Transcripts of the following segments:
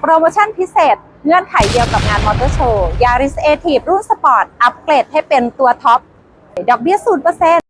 โปรโมชั่นพิเศษ เงื่อนไขเดียวกับงานมอเตอร์โชว์ Yaris a t i v รุ่นสปอร์ต อัปเกรดให้เป็นตัวท็อป ดอกเบี้ย0%ค่ะพ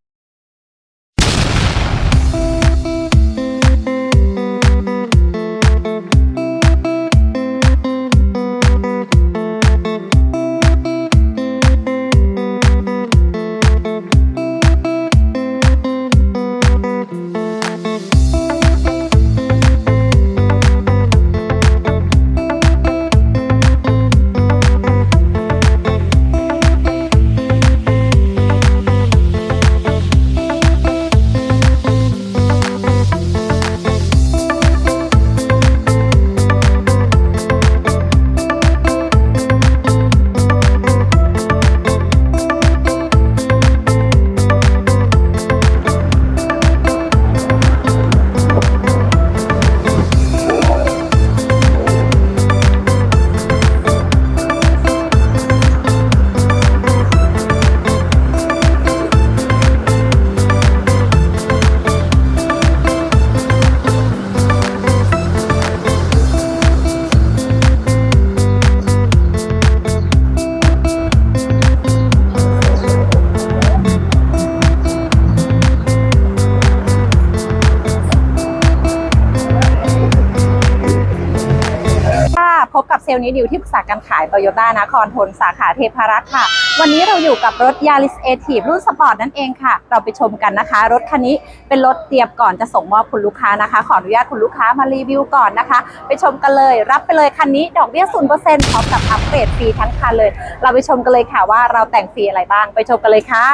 บกับเซลล์นิดิวที่ปรึกษาการขายโตโยต้านครทนสาขาเทพารักษ์ค่ะ วันนี้เราอยู่กับรถ Yaris a t i v รุ่นสปอร์ตนั่นเองค่ะ เราไปชมกันนะคะ รถคันนี้เป็นรถเตรียมก่อนจะส่งมอบคุณลูกค้านะคะ ขออนุญาตคุณลูกค้ามารีวิวก่อนนะคะ ไปชมกันเลย รับไปเลยคันนี้ดอกเบี้ย0%พร้อมกับอัปเกรดฟรีทั้งคันเลย เราไปชมกันเลยค่ะว่าเราแต่งฟรีอะไรบ้าง ไปชมกันเลยค่ะ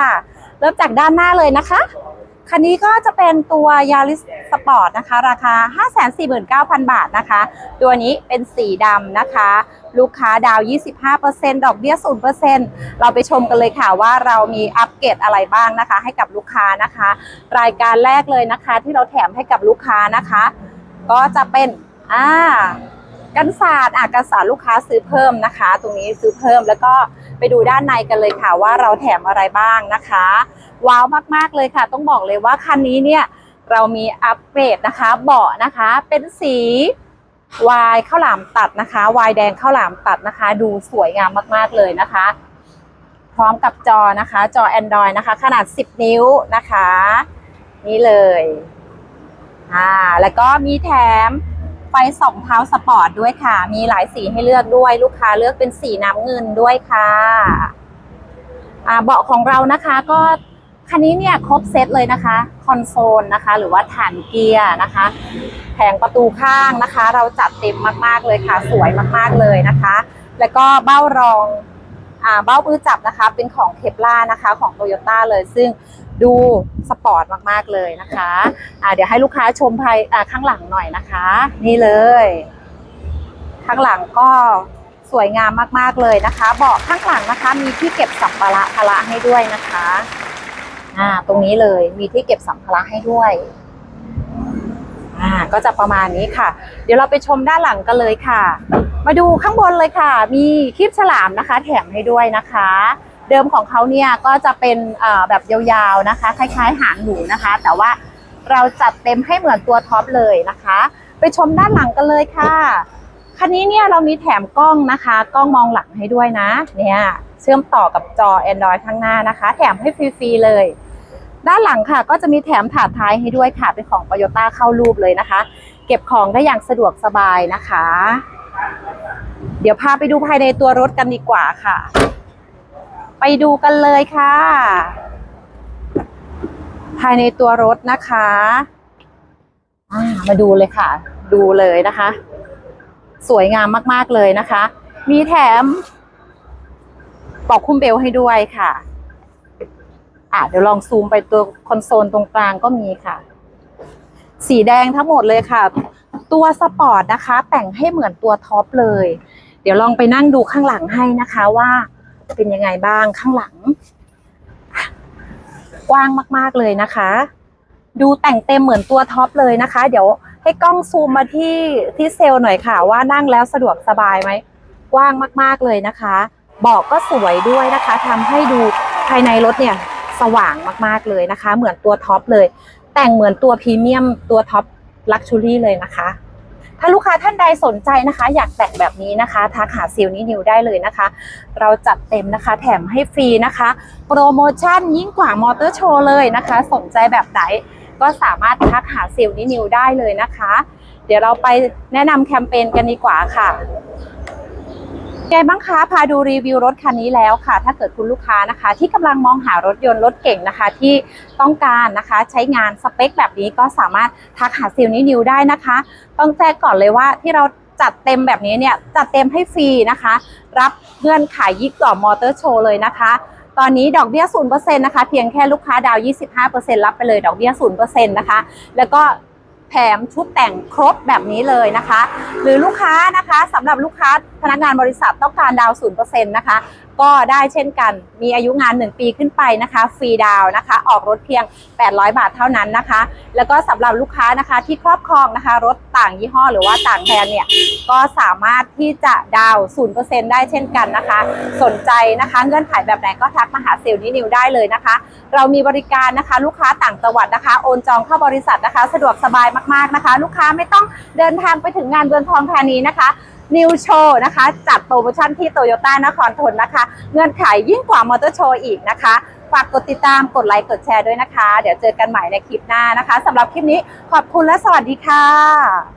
เริ่มจากด้านหน้าเลยนะคะ คันนี้ก็จะเป็นตัว Yaris Sport นะคะ ราคา 549,000 บาทนะคะ ตัวนี้เป็นสีดำนะคะ ลูกค้าดาว 25%ดอกเบี้ย 0%เราไปชมกันเลยค่ะว่าเรามีอัปเกรดอะไรบ้างนะคะ ให้กับลูกค้านะคะ รายการแรกเลยนะคะ ที่เราแถมให้กับลูกค้านะคะ ก็จะเป็นอ่ากันศาสตร์อะกันศาสตร์ลูกค้าซื้อเพิ่มนะคะ ตรงนี้ซื้อเพิ่มแล้วก็ ไปดูด้านในกันเลยค่ะว่าเราแถมอะไรบ้างนะคะ ว้าวมากๆเลยค่ะ ต้องบอกเลยว่าคันนี้เนี่ยเรามีอัปเกรดนะคะ เบาะนะคะเป็นสีวายข้าวหลามตัดนะคะวายแดงข้าวหลามตัดนะคะ ดูสวยงามมากๆเลยนะคะ พร้อมกับจอนะคะ จอ Android นะคะ ขนาด 10 นิ้วนะคะ นี่เลยอ่าแล้วก็มีแถม ฟสองเท้าสปอร์ตด้วยค่ะ มีหลายสีให้เลือกด้วย ลูกค้าเลือกเป็นสีน้ำเงินด้วยค่ะเบาะของเรานะคะก็คันนี้เนี่ยครบเซตเลยนะคะ คอนโซลนะคะ หรือว่าฐานเกียร์นะคะแผงประตูข้างนะคะ เราจัดเต็มมากๆเลยค่ะ สวยมากๆเลยนะคะ แล้วก็เบ้ารองอเบ้ามือจับนะคะ เป็นของเคปล่านะคะ ของโตโยต้าเลยซึ่ง ดูสปอร์ตมากๆเลยนะคะอ่าเดี๋ยวให้ลูกค้าชมภายอ่าข้างหลังหน่อยนะคะ นี่เลย ข้างหลังก็สวยงามมากๆเลยนะคะเบาะข้างหลังนะคะ มีที่เก็บสัมภาระภาระให้ด้วยนะคะอ่าตรงนี้เลยมีที่เก็บสัมภาระให้ด้วยอ่าก็จะประมาณนี้ค่ะ เดี๋ยวเราไปชมด้านหลังกันเลยค่ะ มาดูข้างบนเลยค่ะ มีคลิปฉลามนะคะ แถมให้ด้วยนะคะ เดิมของเขาเนี่ยก็จะเป็นแบบยาวๆนะคะ คล้ายๆ หางหนูนะคะ แต่ว่าเราจัดเต็มให้เหมือนตัวท็อปเลยนะคะ ไปชมด้านหลังกันเลยค่ะคันนี้เนี่ยเรามีแถมกล้องนะคะกล้องมองหลังให้ด้วยนะ เนี่ยเชื่อมต่อกับจอ Android ข้างหน้านะคะ แถมให้ฟรีๆเลย ด้านหลังค่ะก็จะมีแถมถาดท้ายให้ด้วยค่ะเป็นของ Toyota เข้ารูปเลยนะคะ เก็บของได้อย่างสะดวกสบายนะคะ เดี๋ยวพาไปดูภายในตัวรถกันดีกว่าค่ะ ไปดูกันเลยค่ะ ภายในตัวรถนะคะามาดูเลยค่ะ ดูเลยนะคะ สวยงามมากๆเลยนะคะ มีแถมปอกคุ้มเบลให้ด้วยค่ะ อะเดี๋ยวลองซูมไปตัวคอนโซลตรงกลางก็มีค่ะ สีแดงทั้งหมดเลยค่ะ ตัวสปอร์ตนะคะ แต่งให้เหมือนตัวท็อปเลย เดี๋ยวลองไปนั่งดูข้างหลังให้นะคะว่า เป็นยังไงบ้างข้างหลัง กว้างมากๆเลยนะคะ ดูแต่งเต็มเหมือนตัวท็อปเลยนะคะ เดี๋ยวให้กล้องซูมมาที่ที่เซลล์หน่อยค่ะ ว่านั่งแล้วสะดวกสบายไหมกว้างมากๆเลยนะคะเบอกก็สวยด้วยนะคะทำให้ดูภายในรถเนี่ยสว่างมากๆเลยนะคะ เหมือนตัวท็อปเลย แต่งเหมือนตัวพรีเมียมตัวท็อปลักชูรี่เลยนะคะ ถ้าลูกค้าท่านใดสนใจนะคะ อยากแต่งแบบนี้นะคะทักหาซิลนินิวได้เลยนะคะ เราจัดเต็มนะคะ แถมให้ฟรีนะคะ โปรโมชั่นยิ่งกว่ามอเตอร์โชว์เลยนะคะ สนใจแบบไหนก็สามารถทักหาซิลนินิวได้เลยนะคะ เดี๋ยวเราไปแนะนำแคมเปญกันดีกว่าค่ะ ไงบ้างคะพาดูรีวิวรถคันนี้แล้วค่ะ ถ้าเกิดคุณลูกค้านะคะ ที่กำลังมองหารถยนต์รถเก่งนะคะ ที่ต้องการนะคะใช้งานสเปคแบบนี้ก็สามารถทักหาซิลนินิวได้นะคะ ต้องแจ้งก่อนเลยว่าที่เราจัดเต็มแบบนี้เนี่ยจัดเต็มให้ฟรีนะคะ รับเงื่อนไขยยิ่งกว่ามอเตอร์โชว์เลยนะคะ ตอนนี้ดอกเบี้ย0%นะคะเพียงแค่ลูกค้าดาวน์25%รับไปเลยดอกเบี้ย0%นะคะ แล้วก็ แถมชุดแต่งครบแบบนี้เลยนะคะ หรือลูกค้านะคะสำหรับลูกค้าพนักงานบริษัทต้องการดาวศูนย์เปอร์เซ็นต์นะคะ ก็ได้เช่นกัน มีอายุงาน 1 ปีขึ้นไปนะคะ ฟรีดาวนะคะ ออกรถเพียง 800 บาทเท่านั้นนะคะ แล้วก็สำหรับลูกค้านะคะที่ครอบครองนะคะ รถต่างยี่ห้อหรือว่าต่างแบรนด์เนี่ย ก็สามารถที่จะดาวน์0%ได้เช่นกันนะคะ สนใจนะคะเงื่อนไขแบบไหนก็ทักมาหาเซลล์นินิวได้เลยนะคะ เรามีบริการนะคะลูกค้าต่างจังหวัดนะคะ โอนจองเข้าบริษัทนะคะ สะดวกสบายมากๆนะคะ ลูกค้าไม่ต้องเดินทางไปถึงงานเบืองทองธานีนะคะ นิวโชว์นะคะ จัดโปรโมชั่นที่โตโยต้านครทนนะคะ เงื่อนไขยิ่งกว่ามอเตอร์โชว์อีกนะคะ ฝากกดติดตามกดไลค์กดแชร์ด้วยนะคะ เดี๋ยวเจอกันใหม่ในคลิปหน้านะคะสำหรับคลิปนี้ขอบคุณและสวัสดีค่ะ